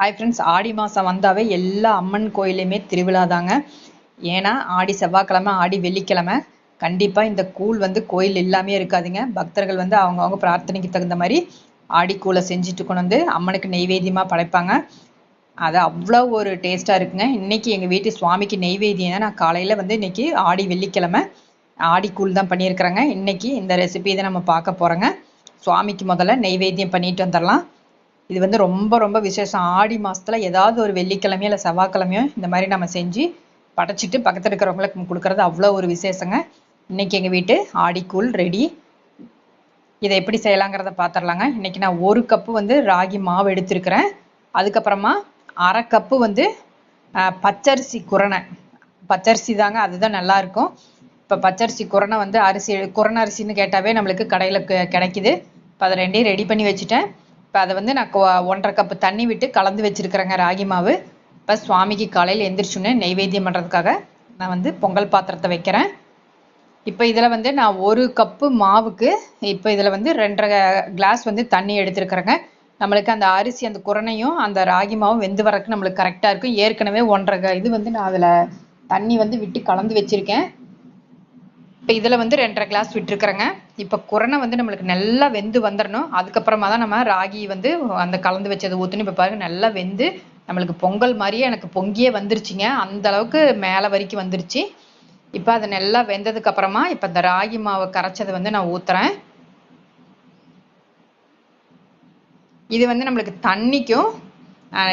Hi friends ஆடி மாதம் வந்தாவே எல்லா அம்மன் கோயிலையுமே திருவிழா தாங்க. ஏன்னா ஆடி செவ்வாய்க்கிழமை ஆடி வெள்ளிக்கிழமை கண்டிப்பாக இந்த கூழ் வந்து கோயில் எல்லாமே இருக்காதுங்க. பக்தர்கள் வந்து அவங்கவுங்க பிரார்த்தனைக்கு தகுந்த மாதிரி ஆடி கூழை செஞ்சுட்டு கொண்டு வந்து அம்மனுக்கு நெய்வேத்தியமாக படைப்பாங்க. அது அவ்வளோ ஒரு டேஸ்ட்டாக இருக்குங்க. இன்றைக்கி எங்கள் வீட்டு சுவாமிக்கு நெய்வேத்தியம் நான் காலையில் வந்து இன்றைக்கி ஆடி வெள்ளிக்கிழமை ஆடி கூழ் தான் பண்ணியிருக்கிறேங்க. இன்றைக்கி இந்த ரெசிபி தான் நம்ம பார்க்க போகிறோங்க சுவாமிக்கு முதல்ல நெய்வேத்தியம் பண்ணிட்டு வந்துடலாம். இது வந்து ரொம்ப ரொம்ப விசேஷம். ஆடி மாதத்தில் ஏதாவது ஒரு வெள்ளிக்கிழமையோ இல்லை செவ்வாய்க்கிழமையோ இந்த மாதிரி நம்ம செஞ்சு படைச்சிட்டு பக்கத்தில் இருக்கிறவங்களுக்கு கொடுக்குறது அவ்வளோ ஒரு விசேஷங்க. இன்றைக்கி எங்கள் வீட்டு ஆடிக்கூழ் ரெடி. இதை எப்படி செய்யலாங்கிறத பார்த்துடலாங்க இன்றைக்கி நான் ஒரு கப்பு வந்து ராகி மாவு எடுத்திருக்கிறேன். அதுக்கப்புறமா அரை கப்பு வந்து பச்சரிசி குரணை. பச்சரிசி தாங்க அதுதான் நல்லாயிருக்கும் இப்போ பச்சரிசி குரணை வந்து அரிசி குரண அரிசின்னு கேட்டாவே நம்மளுக்கு கடையில் கிடைக்குது. இப்போ அதை ரெண்டையும் ரெடி பண்ணி வச்சுட்டேன். இப்போ அதை வந்து நான் ஒன்றரை கப்பு தண்ணி விட்டு கலந்து வச்சுருக்கிறேங்க ராகி மாவு. இப்போ சுவாமிக்கு காலையில் எந்திரிச்சுன்னு நெய்வேத்தியம் பண்ணுறதுக்காக நான் வந்து பொங்கல் பாத்திரத்தை வைக்கிறேன். இப்போ இதில் வந்து நான் ஒரு கப்பு மாவுக்கு இப்போ இதில் வந்து ரெண்டரை கிளாஸ் வந்து தண்ணி எடுத்துருக்குறேங்க. நம்மளுக்கு அந்த அரிசி அந்த குரணையும் அந்த ராகி மாவும் வெந்து வரக்கு நம்மளுக்கு கரெக்டாக இருக்கும். ஏற்கனவே ஒன்றரை இது வந்து நான் அதில் தண்ணி வந்து விட்டு கலந்து வச்சுருக்கேன். இப்போ இதில் வந்து ரெண்டரை கிளாஸ் விட்டுருக்குறேங்க. இப்போ குரணை வந்து நம்மளுக்கு நல்லா வெந்து வந்துடணும் அதுக்கப்புறமா தான் நம்ம ராகி வந்து அந்த கலந்து வச்சது ஊற்றுன்னு இப்போ பாருங்கள் நல்லா வெந்து நம்மளுக்கு பொங்கல் மாதிரியே எனக்கு பொங்கியே வந்துருச்சுங்க. அந்த அளவுக்கு மேலே வரைக்கும் வந்துருச்சு. இப்போ அது நல்லா வெந்ததுக்கு அப்புறமா இப்போ இந்த ராகி மாவை கரைச்சதை வந்து நான் ஊற்றுறேன் இது வந்து நம்மளுக்கு தண்ணிக்கும்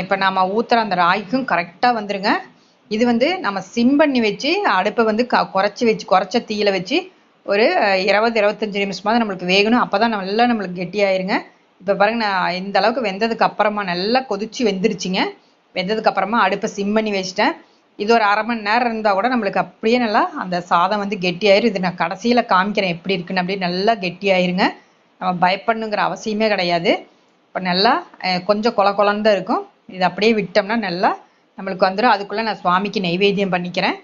இப்போ நம்ம ஊற்றுற அந்த ராகிக்கும் கரெக்டாக வந்துருங்க. இது வந்து நம்ம சிம் பண்ணி வச்சு அடுப்பை வந்து க குறைச்சி வச்சு குறைச்ச தீயில வச்சு ஒரு இருபது இருபத்தஞ்சி நிமிஷமாவது நம்மளுக்கு வேகணும். அப்போ தான் நல்லா நம்மளுக்கு கெட்டியாயிருங்க. இப்போ பாருங்க நான் இந்த அளவுக்கு வெந்ததுக்கு அப்புறமா நல்லா கொதிச்சு வெந்துருச்சுங்க. வெந்ததுக்கு அப்புறமா அடுப்பை சிம் பண்ணி வச்சுட்டேன். இது ஒரு அரை மணி நேரம் இருந்தால் கூட நம்மளுக்கு அப்படியே நல்லா அந்த சாதம் வந்து கெட்டியாயிரும். இது நான் கடைசியில் காமிக்கிறேன் எப்படி இருக்குன்னு அப்படியே நல்லா கெட்டியாயிருங்க. நம்ம பயப்படணுங்கிற அவசியமே கிடையாது. இப்போ நல்லா கொஞ்சம் கொல கொலன்னு தான் இருக்கும். இது அப்படியே விட்டோம்னா நல்லா நம்மளுக்கு வந்துடும் அதுக்குள்ளே நான் சுவாமிக்கு நெய்வேத்தியம் பண்ணிக்கிறேன்.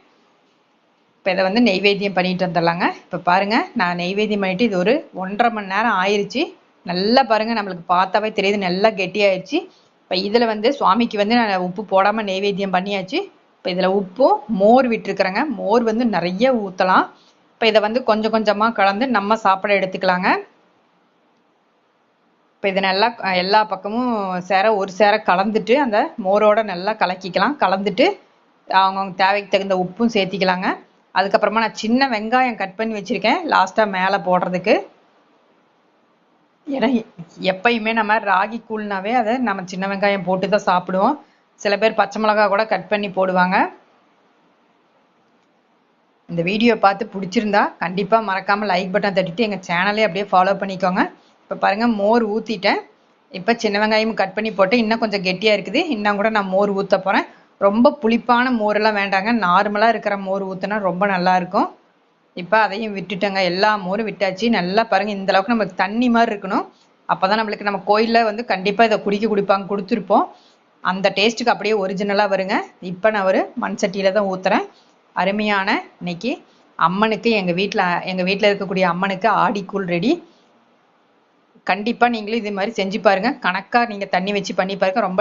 இப்போ இதை வந்து நெய்வேத்தியம் பண்ணிட்டு வந்துடலாங்க. இப்போ பாருங்கள் நான் நெய்வேத்தியம் பண்ணிவிட்டு இது ஒரு ஒன்றரை மணி நேரம் ஆயிடுச்சு நல்லா பாருங்கள் நம்மளுக்கு பார்த்தாவே தெரியுது நல்லா கெட்டியாயிடுச்சு இப்போ இதில் வந்து சுவாமிக்கு வந்து நான் உப்பு போடாமல் நெய்வேத்தியம் பண்ணியாச்சு. இப்போ இதில் உப்பும் மோர் விட்டுருக்குறேங்க. மோர் வந்து நிறைய ஊற்றலாம் இப்போ இதை வந்து கொஞ்சம் கொஞ்சமாக கலந்து நம்ம சாப்பிட எடுத்துக்கலாங்க. இப்போ இது நல்லா எல்லா பக்கமும் சேர ஒரு சேர கலந்துட்டு அந்த மோரோட நல்லா கலக்கிக்கலாம். கலந்துட்டு அவங்கவுங்க தேவைக்கு தகுந்த உப்பும் சேர்த்திக்கலாங்க. அதுக்கப்புறமா நான் சின்ன வெங்காயம் கட் பண்ணி வச்சுருக்கேன். லாஸ்ட்டாக மேலே போடுறதுக்கு. ஏன்னா எப்பயுமே நம்ம ராகி கூழ்னாவே அதை நம்ம சின்ன வெங்காயம் போட்டு தான் சாப்பிடுவோம். சில பேர் பச்சை மிளகா கூட கட் பண்ணி போடுவாங்க. இந்த வீடியோ பார்த்து பிடிச்சிருந்தா கண்டிப்பாக மறக்காமல் லைக் பட்டன் தட்டிட்டு எங்கள் சேனலே அப்படியே ஃபாலோ பண்ணிக்கோங்க. இப்போ பாருங்கள் மோர் ஊற்றிட்டேன் இப்போ சின்ன வெங்காயமும் கட் பண்ணி போட்டு இன்னும் கொஞ்சம் கெட்டியாக இருக்குது. இன்னும் கூட நான் மோர் ஊற்ற போகிறேன் ரொம்ப புளிப்பான மோரெல்லாம் வேண்டாங்க. நார்மலாக இருக்கிற மோர் ஊற்றினா ரொம்ப நல்லாயிருக்கும் இப்போ அதையும் விட்டுட்டேங்க. எல்லா மோரும் விட்டாச்சு. நல்லா பாருங்கள் இந்த அளவுக்கு நம்மளுக்கு தண்ணி மாதிரி இருக்கணும். அப்போ தான் நம்மளுக்கு நம்ம கோயிலில் வந்து கண்டிப்பாக இதை குடிக்க குடிப்பாங்க கொடுத்துருப்போம். அந்த டேஸ்ட்டுக்கு அப்படியே ஒரிஜினலாக வருங்க. இப்போ நான் ஒரு மண் சட்டியில் தான் ஊற்றுறேன் அருமையான இன்னைக்கு அம்மனுக்கு எங்கள் வீட்டில் எங்கள் வீட்டில் இருக்கக்கூடிய அம்மனுக்கு ஆடிக்கூழ் ரெடி கண்டிப்பாக நீங்களும் இது மாதிரி செஞ்சு பாருங்கள் கணக்காக நீங்கள் தண்ணி வச்சு பண்ணி பாருங்கள் ரொம்ப